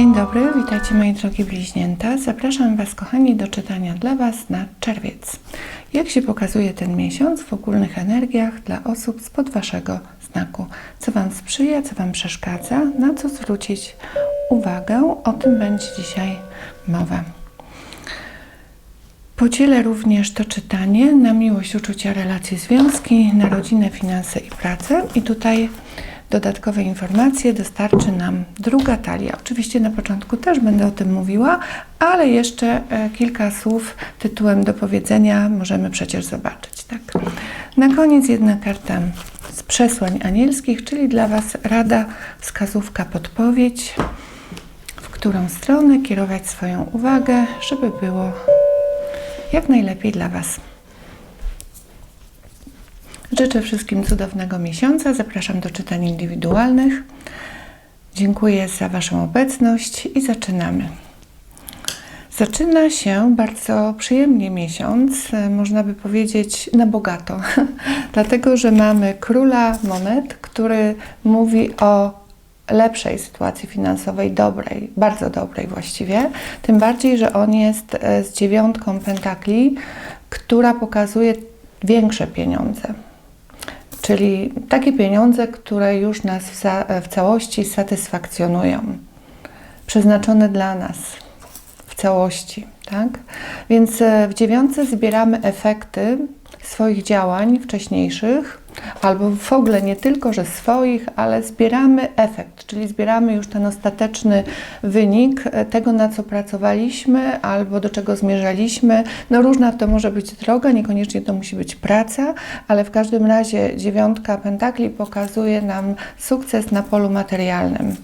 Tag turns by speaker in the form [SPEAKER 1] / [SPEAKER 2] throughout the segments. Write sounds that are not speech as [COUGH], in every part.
[SPEAKER 1] Dzień dobry, witajcie moi drogie bliźnięta. Zapraszam Was, kochani, do czytania dla Was na czerwiec. Jak się pokazuje ten miesiąc w ogólnych energiach dla osób spod Waszego znaku? Co Wam sprzyja, co Wam przeszkadza, na co zwrócić uwagę? O tym będzie dzisiaj mowa. Podzielę również to czytanie na miłość, uczucia, relacje, związki, na rodzinę, finanse i pracę. I tutaj dodatkowe informacje dostarczy nam druga talia. Oczywiście na początku też będę o tym mówiła, ale jeszcze e, kilka słów tytułem do powiedzenia możemy przecież zobaczyć. Tak? Na koniec jedna karta z przesłań anielskich, czyli dla Was rada, wskazówka, podpowiedź, w którą stronę kierować swoją uwagę, żeby było jak najlepiej dla Was. Życzę wszystkim cudownego miesiąca. Zapraszam do czytań indywidualnych. Dziękuję za Waszą obecność i zaczynamy. Zaczyna się bardzo przyjemnie miesiąc, można by powiedzieć na bogato, [LAUGHS] dlatego że mamy króla monet, który mówi o lepszej sytuacji finansowej, dobrej, bardzo dobrej właściwie. Tym bardziej, że on jest e, z dziewiątką pentakli, która pokazuje większe pieniądze. Czyli takie pieniądze, które już nas w, w całości satysfakcjonują, przeznaczone dla nas w całości. Tak? Więc e, w dziewiątce zbieramy efekty swoich działań wcześniejszych, albo w ogóle nie tylko, że swoich, ale zbieramy efekt, czyli zbieramy już ten ostateczny wynik tego, na co pracowaliśmy, albo do czego zmierzaliśmy. No różna to może być droga, niekoniecznie to musi być praca, ale w każdym razie dziewiątka pentakli pokazuje nam sukces na polu materialnym.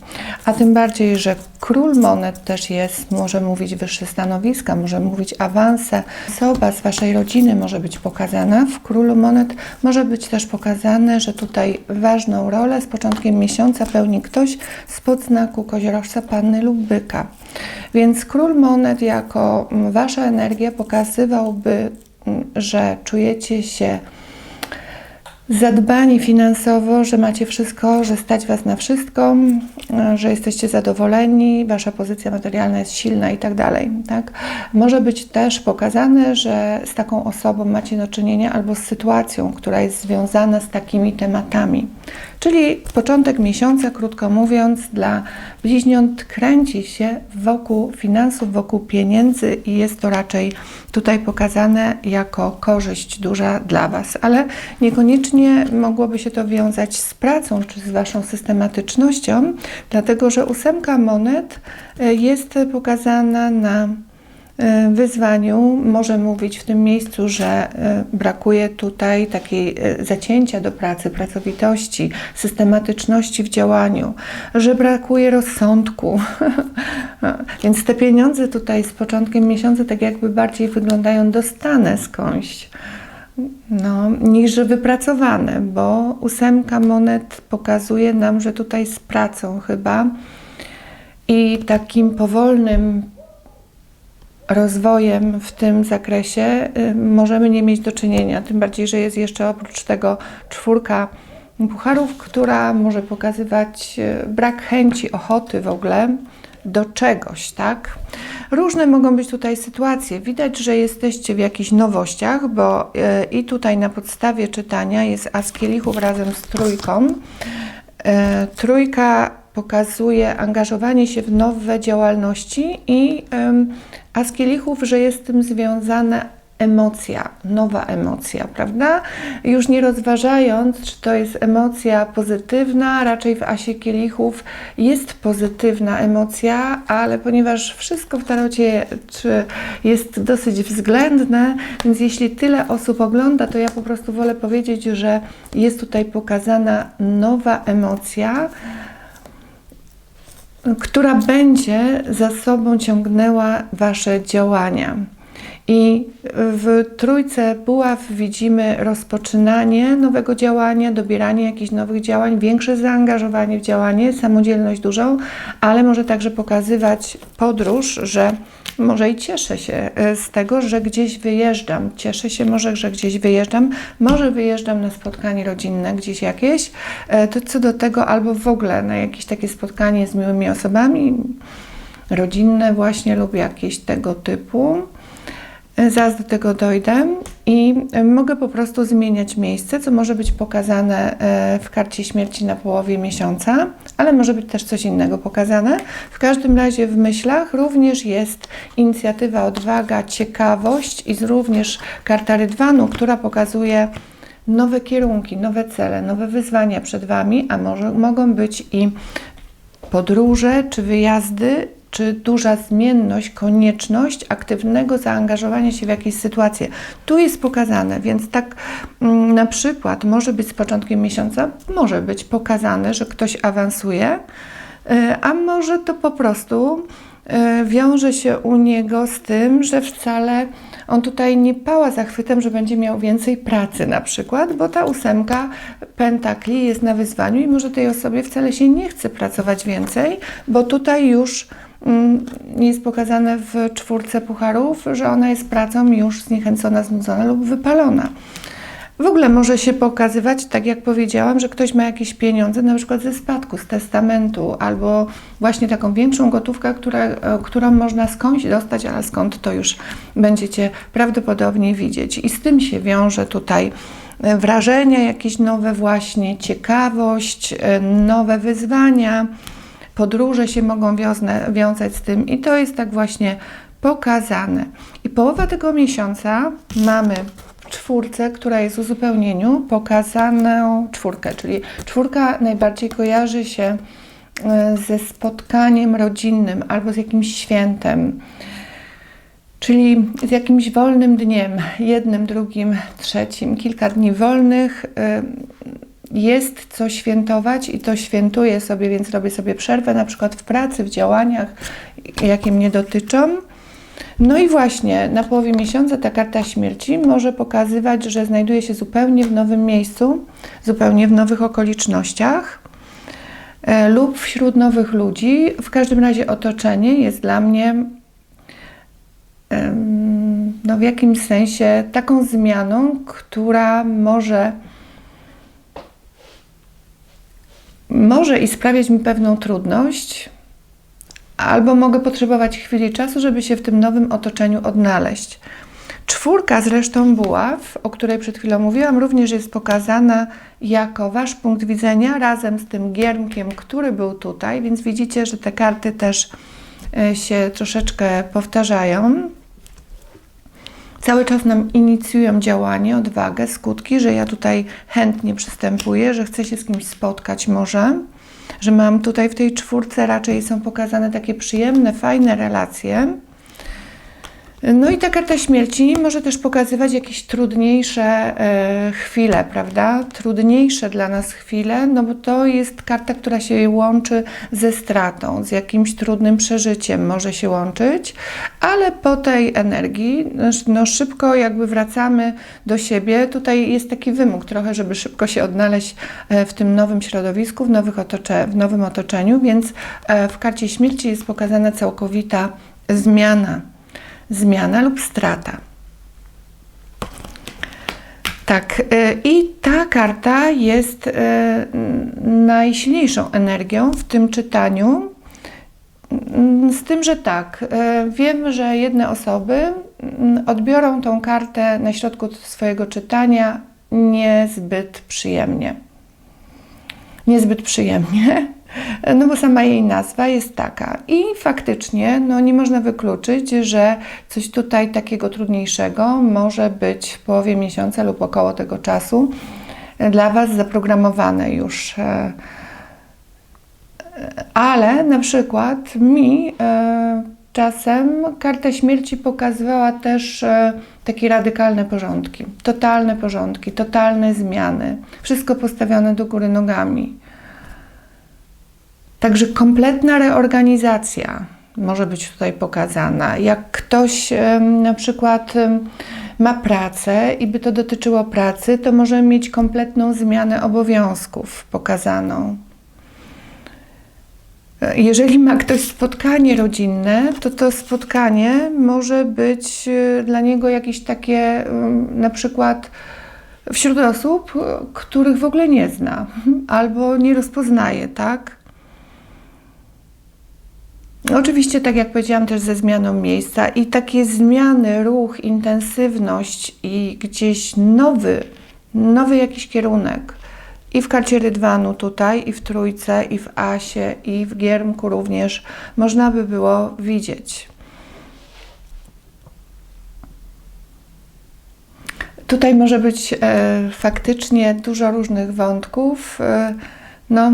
[SPEAKER 1] A tym bardziej, że król monet też jest, może mówić wyższe stanowiska, może mówić awanse. Osoba z Waszej rodziny może być pokazana. W królu monet może być też że tutaj ważną rolę z początkiem miesiąca pełni ktoś spod znaku koziorożca, panny lub byka. Więc król monet jako Wasza energia pokazywałby, że czujecie się zadbani finansowo, że macie wszystko, że stać Was na wszystko, że jesteście zadowoleni, Wasza pozycja materialna jest silna i tak dalej. Tak? Może być też pokazane, że z taką osobą macie do czynienia albo z sytuacją, która jest związana z takimi tematami. Czyli początek miesiąca, krótko mówiąc, dla bliźniąt kręci się wokół finansów, wokół pieniędzy i jest to raczej tutaj pokazane jako korzyść duża dla Was, ale niekoniecznie mogłoby się to wiązać z pracą czy z Waszą systematycznością, dlatego że ósemka monet e, jest pokazana na wyzwaniu może mówić w tym miejscu, że e, brakuje tutaj takiej e, zacięcia do pracy, pracowitości, systematyczności w działaniu, że brakuje rozsądku. [LAUGHS] Więc te pieniądze tutaj z początkiem miesiąca tak jakby bardziej wyglądają dostane skądś. No, niż wypracowane, bo ósemka monet pokazuje nam, że tutaj z pracą chyba i takim powolnym rozwojem w tym zakresie y, możemy nie mieć do czynienia. Tym bardziej, że jest jeszcze oprócz tego czwórka pucharów, która może pokazywać y, brak chęci, ochoty w ogóle do czegoś, tak? Różne mogą być tutaj sytuacje. Widać, że jesteście w jakichś nowościach, bo y, i tutaj na podstawie czytania jest as kielichów razem z trójką. Trójka pokazuje angażowanie się w nowe działalności i a z kielichów, że jest z tym związana emocja, nowa emocja, prawda? Już nie rozważając, czy to jest emocja pozytywna, raczej w asie kielichów jest pozytywna emocja, ale ponieważ wszystko w tarocie jest dosyć względne, więc jeśli tyle osób ogląda, to ja po prostu wolę powiedzieć, że jest tutaj pokazana nowa emocja, która będzie za sobą ciągnęła Wasze działania. I w trójce buław widzimy rozpoczynanie nowego działania, dobieranie jakichś nowych działań, większe zaangażowanie w działanie, samodzielność dużą, ale może także pokazywać podróż, że może i cieszę się e, z tego, że gdzieś wyjeżdżam. Cieszę się może, że gdzieś wyjeżdżam. Może wyjeżdżam na spotkanie rodzinne gdzieś jakieś. E, to co do tego, albo w ogóle na jakieś takie spotkanie z miłymi osobami rodzinne właśnie lub jakieś tego typu. Zaraz do tego dojdę i mogę po prostu zmieniać miejsce, co może być pokazane e, w karcie śmierci na połowie miesiąca, ale może być też coś innego pokazane. W każdym razie w myślach również jest inicjatywa, odwaga, ciekawość i również karta Rydwanu, która pokazuje nowe kierunki, nowe cele, nowe wyzwania przed Wami, a może mogą być i podróże czy wyjazdy czy duża zmienność, konieczność aktywnego zaangażowania się w jakieś sytuacje. Tu jest pokazane, więc tak mm, na przykład może być z początkiem miesiąca, może być pokazane, że ktoś awansuje, y, a może to po prostu y, wiąże się u niego z tym, że wcale on tutaj nie pała zachwytem, że będzie miał więcej pracy na przykład, bo ta ósemka pentakli jest na wyzwaniu i może tej osobie wcale się nie chce pracować więcej, bo tutaj już jest pokazane w czwórce pucharów, że ona jest pracą już zniechęcona, znudzona lub wypalona. W ogóle może się pokazywać, tak jak powiedziałam, że ktoś ma jakieś pieniądze, na przykład ze spadku, z testamentu, albo właśnie taką większą gotówkę, która, e, którą można skądś dostać, ale skąd to już będziecie prawdopodobnie widzieć. I z tym się wiąże tutaj e, wrażenia jakieś nowe, właśnie ciekawość, e, nowe wyzwania podróże się mogą wiązne, wiązać z tym i to jest tak właśnie pokazane. I połowa tego miesiąca mamy czwórce, która jest w uzupełnieniu, pokazaną czwórkę, czyli czwórka najbardziej kojarzy się e, ze spotkaniem rodzinnym albo z jakimś świętem, czyli z jakimś wolnym dniem, jednym, drugim, trzecim, kilka dni wolnych, e, jest co świętować i to świętuję sobie, więc robię sobie przerwę na przykład w pracy, w działaniach, jakie mnie dotyczą. No i właśnie na połowie miesiąca ta karta śmierci może pokazywać, że znajduje się zupełnie w nowym miejscu, zupełnie w nowych okolicznościach e, lub wśród nowych ludzi. W każdym razie otoczenie jest dla mnie no, w jakimś sensie taką zmianą, która może może i sprawiać mi pewną trudność, albo mogę potrzebować chwili czasu, żeby się w tym nowym otoczeniu odnaleźć. Czwórka zresztą buław, o której przed chwilą mówiłam, również jest pokazana jako Wasz punkt widzenia razem z tym giermkiem, który był tutaj, więc widzicie, że te karty też e, się troszeczkę powtarzają cały czas nam inicjują działanie, odwagę, skutki, że ja tutaj chętnie przystępuję, że chcę się z kimś spotkać może, że mam tutaj w tej czwórce raczej są pokazane takie przyjemne, fajne relacje, no i ta karta śmierci może też pokazywać jakieś trudniejsze e, chwile, prawda? Trudniejsze dla nas chwile, no bo to jest karta, która się łączy ze stratą, z jakimś trudnym przeżyciem może się łączyć, ale po tej energii no szybko jakby wracamy do siebie. Tutaj jest taki wymóg trochę, żeby szybko się odnaleźć e, w tym nowym środowisku, w, nowych otocze, w nowym otoczeniu, więc e, w karcie śmierci jest pokazana całkowita zmiana zmiana lub strata. Tak, y, i ta karta jest y, najsilniejszą energią w tym czytaniu. Z tym, że tak, y, wiem, że jedne osoby odbiorą tą kartę na środku swojego czytania niezbyt przyjemnie. Niezbyt przyjemnie, no bo sama jej nazwa jest taka. I faktycznie no, nie można wykluczyć, że coś tutaj takiego trudniejszego może być w połowie miesiąca lub około tego czasu dla Was zaprogramowane już. E, ale na przykład mi e, czasem karta śmierci pokazywała też e, takie radykalne porządki, totalne porządki, totalne zmiany, wszystko postawione do góry nogami. Także kompletna reorganizacja może być tutaj pokazana. Jak ktoś na przykład ma pracę i by to dotyczyło pracy, to może mieć kompletną zmianę obowiązków pokazaną. Jeżeli ma ktoś spotkanie rodzinne, to to spotkanie może być e, dla niego jakieś takie, na przykład wśród osób, których w ogóle nie zna albo nie rozpoznaje, tak? Oczywiście, tak jak powiedziałam, też ze zmianą miejsca i takie zmiany, ruch, intensywność i gdzieś nowy, nowy jakiś kierunek. I w karcie Rydwanu tutaj, i w Trójce, i w Asie, i w Giermku również można by było widzieć. Tutaj może być e, faktycznie dużo różnych wątków. E, no,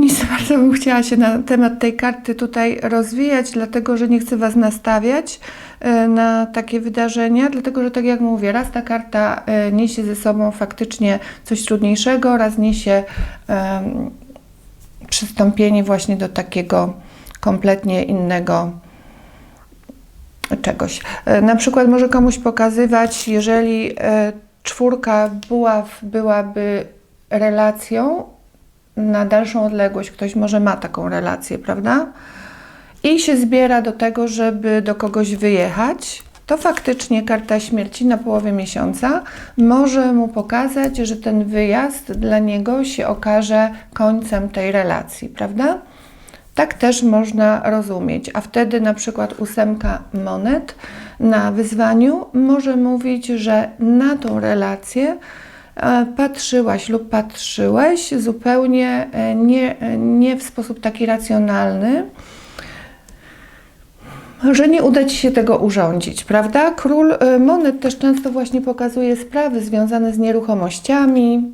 [SPEAKER 1] nie za bardzo bym chciała się na temat tej karty tutaj rozwijać, dlatego że nie chcę Was nastawiać e, na takie wydarzenia, dlatego że tak jak mówię, raz ta karta e, niesie ze sobą faktycznie coś trudniejszego, raz niesie um, przystąpienie właśnie do takiego kompletnie innego czegoś. E, na przykład może komuś pokazywać, jeżeli czwórka była, byłaby relacją, na dalszą odległość, ktoś może ma taką relację, prawda? I się zbiera do tego, żeby do kogoś wyjechać, to faktycznie karta śmierci na połowie miesiąca może mu pokazać, że ten wyjazd dla niego się okaże końcem tej relacji, prawda? Tak też można rozumieć. A wtedy na przykład ósemka monet na wyzwaniu może mówić, że na tą relację patrzyłaś lub patrzyłeś zupełnie e, nie, e, nie w sposób taki racjonalny, że nie uda Ci się tego urządzić, prawda? Król e, monet też często właśnie pokazuje sprawy związane z nieruchomościami,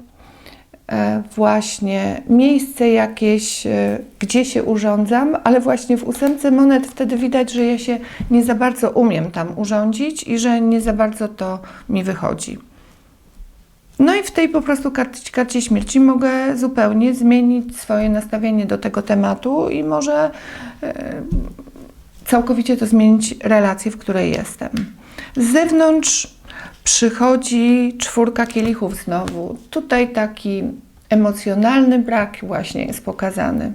[SPEAKER 1] właśnie miejsce jakieś, gdzie się urządzam, ale właśnie w ósemce monet wtedy widać, że ja się nie za bardzo umiem tam urządzić i że nie za bardzo to mi wychodzi. No i w tej po prostu karcie, karcie śmierci mogę zupełnie zmienić swoje nastawienie do tego tematu i może e, całkowicie to zmienić relację, w której jestem. Z zewnątrz przychodzi czwórka kielichów znowu. Tutaj taki emocjonalny brak właśnie jest pokazany,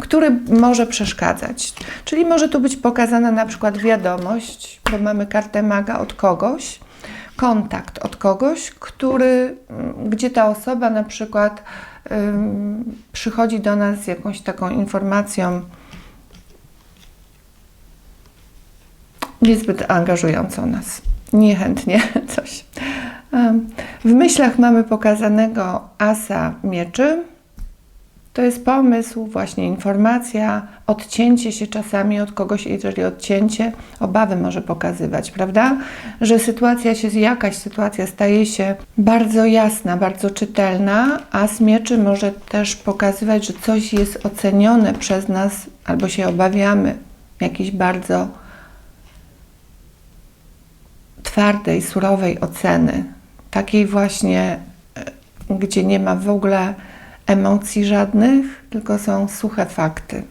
[SPEAKER 1] który może przeszkadzać. Czyli może tu być pokazana na przykład wiadomość, bo mamy kartę maga od kogoś, kontakt od kogoś, który, mm, gdzie ta osoba na przykład ym, przychodzi do nas z jakąś taką informacją niezbyt angażującą nas, niechętnie [LAUGHS] coś. W myślach mamy pokazanego asa mieczy, to jest pomysł, właśnie informacja, odcięcie się czasami od kogoś, jeżeli odcięcie, obawy może pokazywać, prawda? Że sytuacja się, jakaś sytuacja staje się bardzo jasna, bardzo czytelna, a smieczy może też pokazywać, że coś jest ocenione przez nas albo się obawiamy jakiejś bardzo twardej, surowej oceny, takiej właśnie, e, gdzie nie ma w ogóle emocji żadnych, tylko są suche fakty.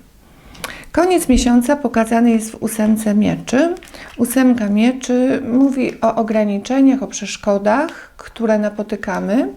[SPEAKER 1] Koniec miesiąca pokazany jest w ósemce mieczy. Ósemka mieczy mówi o ograniczeniach, o przeszkodach, które napotykamy.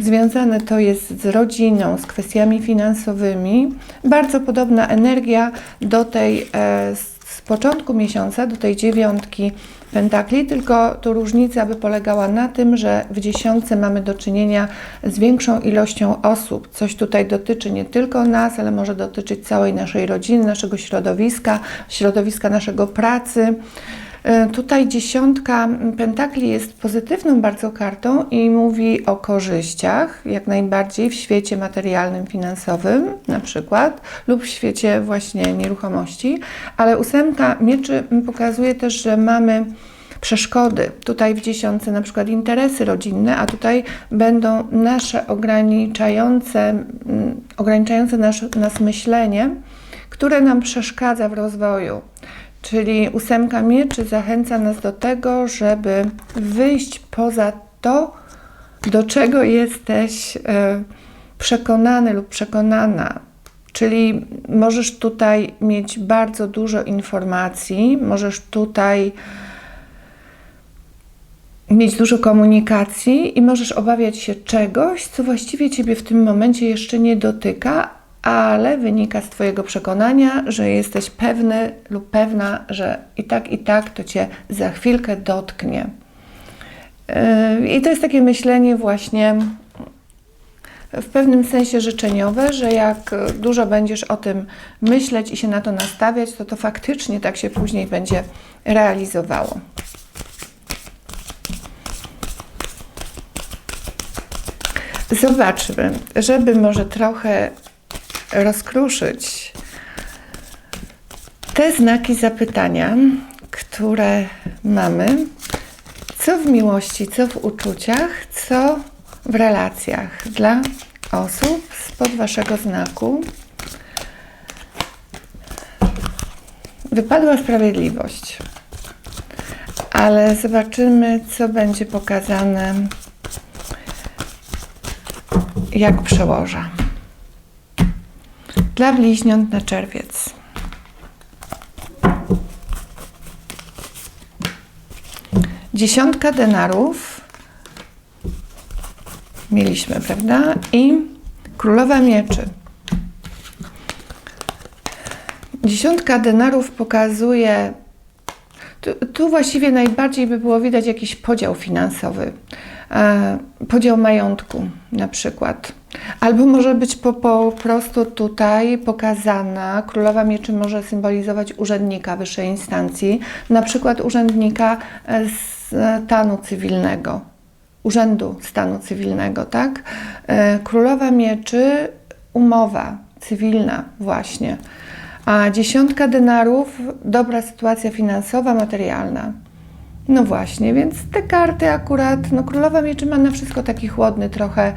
[SPEAKER 1] Związane to jest z rodziną, z kwestiami finansowymi. Bardzo podobna energia do tej e, z początku miesiąca, do tej dziewiątki pentakli, tylko tu różnica by polegała na tym, że w dziesiątce mamy do czynienia z większą ilością osób. Coś tutaj dotyczy nie tylko nas, ale może dotyczyć całej naszej rodziny, naszego środowiska, środowiska naszego pracy. E, tutaj dziesiątka pentakli jest pozytywną bardzo kartą i mówi o korzyściach, jak najbardziej w świecie materialnym, finansowym na przykład, lub w świecie właśnie nieruchomości, ale ósemka mieczy pokazuje też, że mamy przeszkody. Tutaj w dziesiątce na przykład interesy rodzinne, a tutaj będą nasze ograniczające, ograniczające nas, nas myślenie, które nam przeszkadza w rozwoju. Czyli ósemka mieczy zachęca nas do tego, żeby wyjść poza to, do czego jesteś e, przekonany lub przekonana. Czyli możesz tutaj mieć bardzo dużo informacji, możesz tutaj mieć dużo komunikacji i możesz obawiać się czegoś, co właściwie Ciebie w tym momencie jeszcze nie dotyka, ale wynika z Twojego przekonania, że jesteś pewny lub pewna, że i tak, i tak to Cię za chwilkę dotknie. Yy, I to jest takie myślenie właśnie w pewnym sensie życzeniowe, że jak dużo będziesz o tym myśleć i się na to nastawiać, to to faktycznie tak się później będzie realizowało. Zobaczmy, żeby może trochę rozkruszyć te znaki zapytania, które mamy, co w miłości, co w uczuciach, co w relacjach dla osób spod Waszego znaku. Wypadła sprawiedliwość, ale zobaczymy, co będzie pokazane jak przełoża. Dla bliźniąt na czerwiec. Dziesiątka denarów mieliśmy, prawda? I królowa mieczy. Dziesiątka denarów pokazuje, tu, tu właściwie najbardziej by było widać jakiś podział finansowy, e, podział majątku na przykład. Albo może być po, po prostu tutaj pokazana, królowa mieczy może symbolizować urzędnika wyższej instancji, na przykład urzędnika e, stanu cywilnego, urzędu stanu cywilnego, tak? E, Królowa mieczy, umowa cywilna właśnie. A dziesiątka denarów, dobra sytuacja finansowa, materialna. No właśnie, więc te karty akurat, no Królowa Mieczy ma na wszystko taki chłodny trochę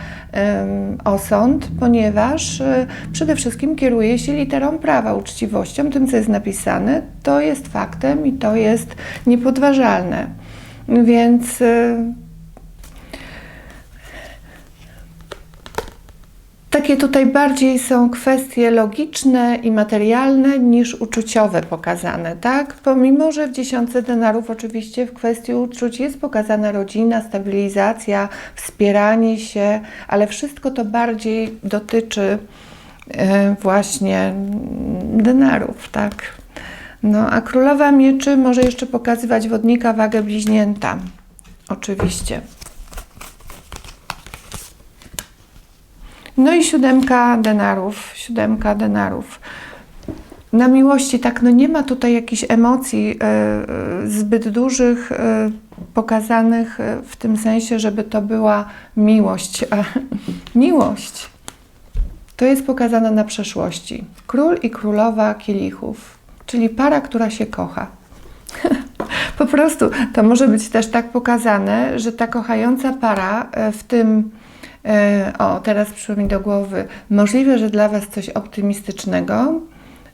[SPEAKER 1] osąd, ponieważ y, przede wszystkim kieruje się literą prawa, uczciwością, tym co jest napisane, to jest faktem i to jest niepodważalne. Więc y, Takie tutaj bardziej są kwestie logiczne i materialne niż uczuciowe pokazane, tak? Pomimo, że w dziesiątce denarów oczywiście w kwestii uczuć jest pokazana rodzina, stabilizacja, wspieranie się, ale wszystko to bardziej dotyczy e, właśnie denarów, tak? No, a królowa mieczy może jeszcze pokazywać wodnika wagę bliźnięta. Oczywiście. No i siódemka denarów, siódemka denarów. Na miłości tak, no nie ma tutaj jakichś emocji y, zbyt dużych y, pokazanych w tym sensie, żeby to była miłość. [LAUGHS] Miłość to jest pokazana na przeszłości. Król i królowa kielichów, czyli para, która się kocha. [LAUGHS] po prostu to może być też tak pokazane, że ta kochająca para w tym o, teraz przyszło mi do głowy, możliwe, że dla Was coś optymistycznego,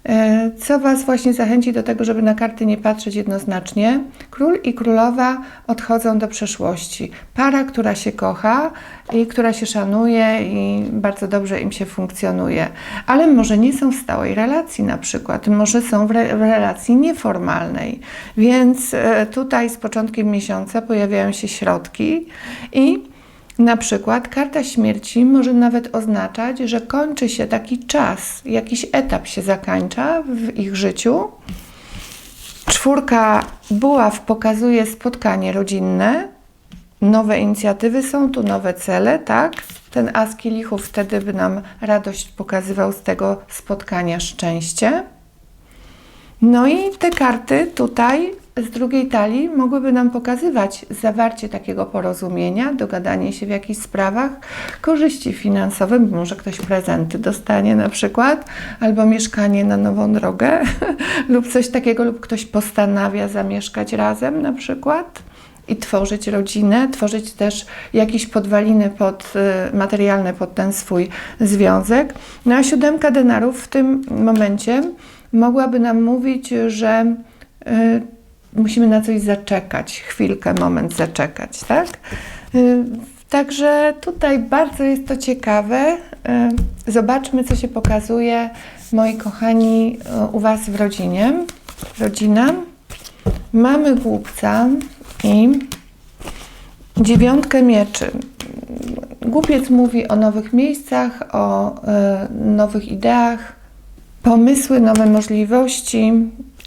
[SPEAKER 1] e, co Was właśnie zachęci do tego, żeby na karty nie patrzeć jednoznacznie. Król i królowa odchodzą do przeszłości. Para, która się kocha i która się szanuje i bardzo dobrze im się funkcjonuje. Ale może nie są w stałej relacji na przykład, może są w, re w relacji nieformalnej. Więc e, tutaj z początkiem miesiąca pojawiają się środki i na przykład karta śmierci może nawet oznaczać, że kończy się taki czas, jakiś etap się zakańcza w ich życiu. Czwórka buław pokazuje spotkanie rodzinne, nowe inicjatywy są tu, nowe cele, tak? Ten as kielichów wtedy by nam radość pokazywał z tego spotkania szczęście. No i te karty tutaj z drugiej talii mogłyby nam pokazywać zawarcie takiego porozumienia, dogadanie się w jakichś sprawach, korzyści finansowe, może ktoś prezenty dostanie na przykład, albo mieszkanie na nową drogę, [LAUGHS] lub coś takiego, lub ktoś postanawia zamieszkać razem na przykład i tworzyć rodzinę, tworzyć też jakieś podwaliny pod, y, materialne pod ten swój związek. No a siódemka denarów w tym momencie mogłaby nam mówić, że y, musimy na coś zaczekać, chwilkę, moment zaczekać, tak? Y, także tutaj bardzo jest to ciekawe. Y, zobaczmy, co się pokazuje, moi kochani, y, u Was w rodzinie. Rodzina. Mamy głupca i dziewiątkę mieczy. Głupiec mówi o nowych miejscach, o nowych ideach, pomysły, nowe możliwości,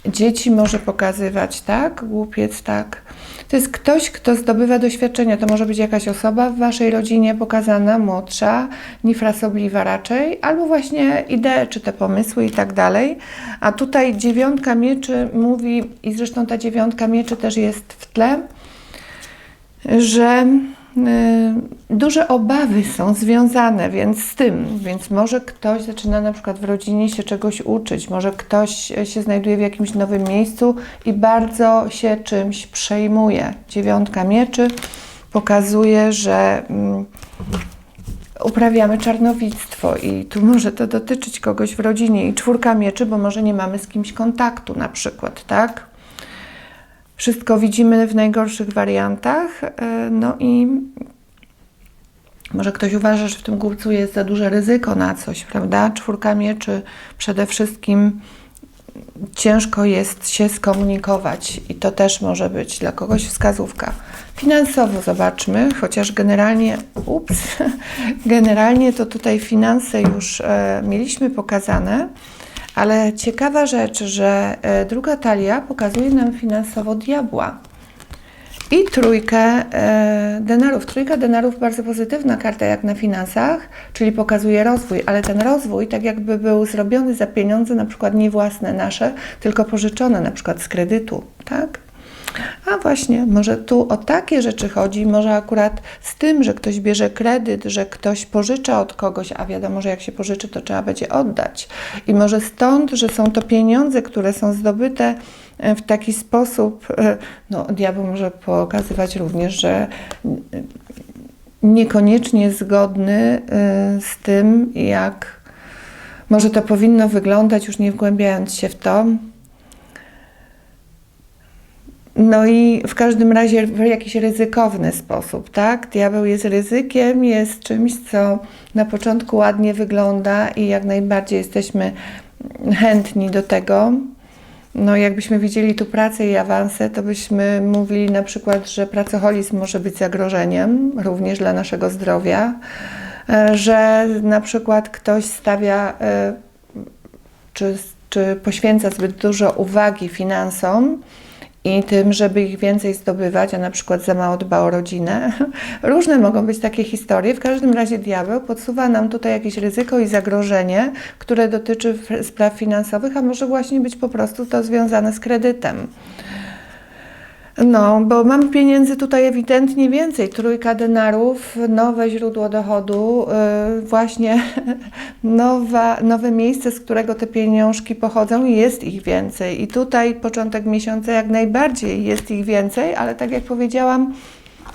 [SPEAKER 1] dzieci może pokazywać, tak? Głupiec, tak. To jest ktoś, kto zdobywa doświadczenia. To może być jakaś osoba w waszej rodzinie pokazana, młodsza, niefrasobliwa raczej, albo właśnie idee, czy te pomysły i tak dalej. A tutaj dziewiątka mieczy mówi, i zresztą ta dziewiątka mieczy też jest w tle, że duże obawy są związane więc z tym, więc może ktoś zaczyna na przykład w rodzinie się czegoś uczyć, może ktoś się znajduje w jakimś nowym miejscu i bardzo się czymś przejmuje. Dziewiątka mieczy pokazuje, że mm, uprawiamy czarnowictwo i tu może to dotyczyć kogoś w rodzinie i czwórka mieczy, bo może nie mamy z kimś kontaktu na przykład, tak? Wszystko widzimy w najgorszych wariantach, e, no i może ktoś uważa, że w tym głupcu jest za duże ryzyko na coś, prawda? Czwórka mieczy przede wszystkim ciężko jest się skomunikować i to też może być dla kogoś wskazówka. Finansowo zobaczmy, chociaż generalnie, ups, [LAUGHS] generalnie to tutaj finanse już e, mieliśmy pokazane, ale ciekawa rzecz, że e, druga talia pokazuje nam finansowo diabła. I trójkę e, denarów. Trójka denarów bardzo pozytywna karta jak na finansach, czyli pokazuje rozwój, ale ten rozwój tak jakby był zrobiony za pieniądze, na przykład nie własne nasze, tylko pożyczone, na przykład z kredytu, tak? A właśnie, może tu o takie rzeczy chodzi, może akurat z tym, że ktoś bierze kredyt, że ktoś pożycza od kogoś, a wiadomo, że jak się pożyczy, to trzeba będzie oddać. I może stąd, że są to pieniądze, które są zdobyte e, w taki sposób, e, no diabeł może pokazywać również, że niekoniecznie zgodny e, z tym, jak może to powinno wyglądać, już nie wgłębiając się w to, no i w każdym razie w jakiś ryzykowny sposób, tak? Diabeł jest ryzykiem, jest czymś, co na początku ładnie wygląda i jak najbardziej jesteśmy chętni do tego. No, jakbyśmy widzieli tu pracę i awanse, to byśmy mówili na przykład, że pracoholizm może być zagrożeniem również dla naszego zdrowia, e, że na przykład ktoś stawia e, czy, czy poświęca zbyt dużo uwagi finansom, i tym, żeby ich więcej zdobywać, a na przykład za mało dba o rodzinę. [LAUGHS] Różne mogą być takie historie. W każdym razie diabeł podsuwa nam tutaj jakieś ryzyko i zagrożenie, które dotyczy spraw finansowych, a może właśnie być po prostu to związane z kredytem. No, bo mam pieniędzy tutaj ewidentnie więcej. Trójka denarów, nowe źródło dochodu, yy, właśnie [LAUGHS] nowa, nowe miejsce, z którego te pieniążki pochodzą jest ich więcej. I tutaj początek miesiąca jak najbardziej jest ich więcej, ale tak jak powiedziałam,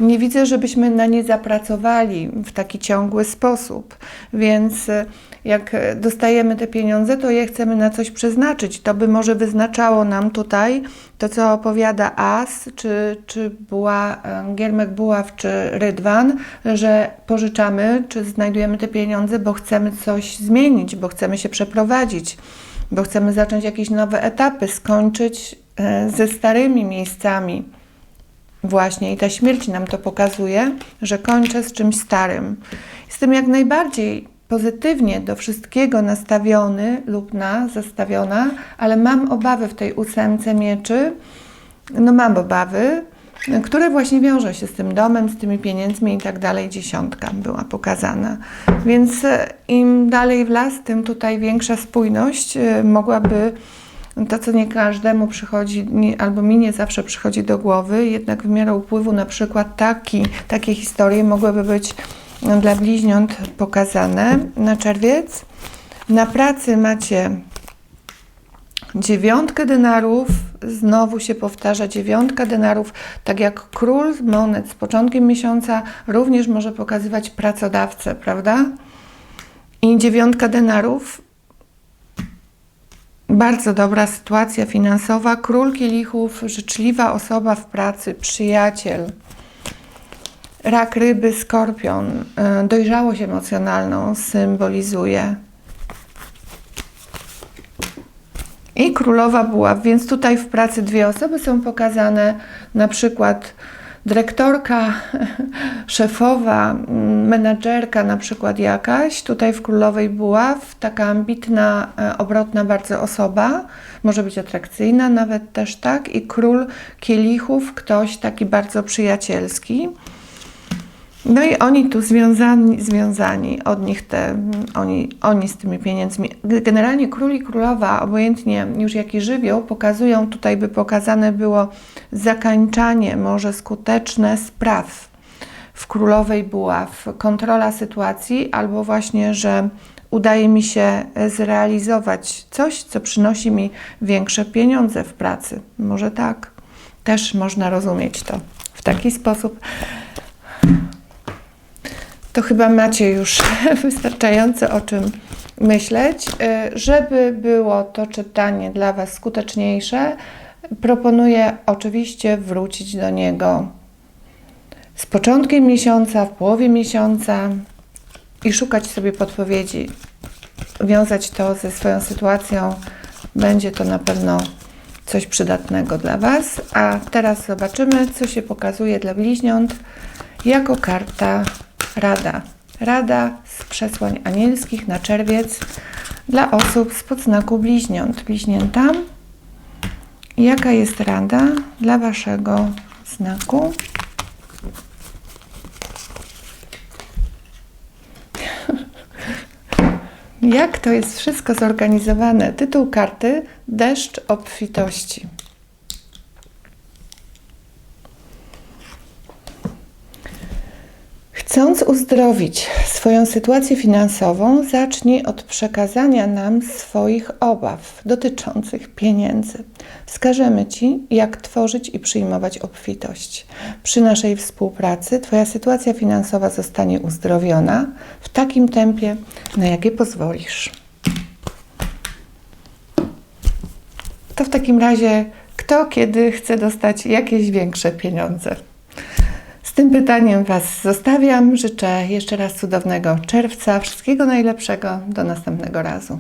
[SPEAKER 1] nie widzę, żebyśmy na nie zapracowali w taki ciągły sposób. Więc e, jak dostajemy te pieniądze, to je chcemy na coś przeznaczyć. To by może wyznaczało nam tutaj to, co opowiada As, czy, czy była e, Giermek Buław, czy Rydwan, że pożyczamy, czy znajdujemy te pieniądze, bo chcemy coś zmienić, bo chcemy się przeprowadzić, bo chcemy zacząć jakieś nowe etapy, skończyć e, ze starymi miejscami. Właśnie i ta śmierć nam to pokazuje, że kończę z czymś starym. Jestem jak najbardziej pozytywnie do wszystkiego nastawiony lub na, zastawiona, ale mam obawy w tej ósemce mieczy, no mam obawy, które właśnie wiążą się z tym domem, z tymi pieniędzmi i tak dalej. Dziesiątka była pokazana. Więc e, im dalej w las, tym tutaj większa spójność e, mogłaby to, co nie każdemu przychodzi, nie, albo mi nie zawsze przychodzi do głowy, jednak w miarę upływu na przykład taki, takie historie mogłyby być dla bliźniąt pokazane na czerwiec. Na pracy macie dziewiątkę denarów, znowu się powtarza dziewiątka denarów, tak jak król monet z początkiem miesiąca również może pokazywać pracodawcę, prawda? I dziewiątka denarów bardzo dobra sytuacja finansowa. Król kielichów, życzliwa osoba w pracy, przyjaciel. Rak ryby, skorpion, e, dojrzałość emocjonalną symbolizuje. I królowa buław, więc tutaj w pracy dwie osoby są pokazane, na przykład dyrektorka szefowa, mm, menadżerka na przykład jakaś, tutaj w Królowej Buław, taka ambitna, e, obrotna bardzo osoba, może być atrakcyjna nawet też tak, i król kielichów, ktoś taki bardzo przyjacielski. No i oni tu związani, związani od nich te, oni, oni z tymi pieniędzmi. Generalnie król i królowa, obojętnie już jaki żywioł, pokazują, tutaj by pokazane było zakańczanie, może skuteczne spraw w królowej buław, kontrola sytuacji, albo właśnie, że udaje mi się zrealizować coś, co przynosi mi większe pieniądze w pracy. Może tak. Też można rozumieć to w taki sposób to chyba macie już [LAUGHS] wystarczająco o czym myśleć. Y, Żeby było to czytanie dla Was skuteczniejsze, proponuję oczywiście wrócić do niego z początkiem miesiąca, w połowie miesiąca i szukać sobie podpowiedzi, wiązać to ze swoją sytuacją. Będzie to na pewno coś przydatnego dla Was. A teraz zobaczymy, co się pokazuje dla bliźniąt jako karta Rada. Rada z przesłań anielskich na czerwiec dla osób z podznaku bliźniąt. Bliźnięta. Jaka jest rada dla Waszego znaku? [LAUGHS] Jak to jest wszystko zorganizowane? Tytuł karty Deszcz obfitości. Chcąc uzdrowić swoją sytuację finansową, zacznij od przekazania nam swoich obaw dotyczących pieniędzy. Wskażemy Ci, jak tworzyć i przyjmować obfitość. Przy naszej współpracy Twoja sytuacja finansowa zostanie uzdrowiona w takim tempie, na jakie pozwolisz. To w takim razie, kto kiedy chce dostać jakieś większe pieniądze? Tym pytaniem Was zostawiam. Życzę jeszcze raz cudownego czerwca. Wszystkiego najlepszego. Do następnego razu.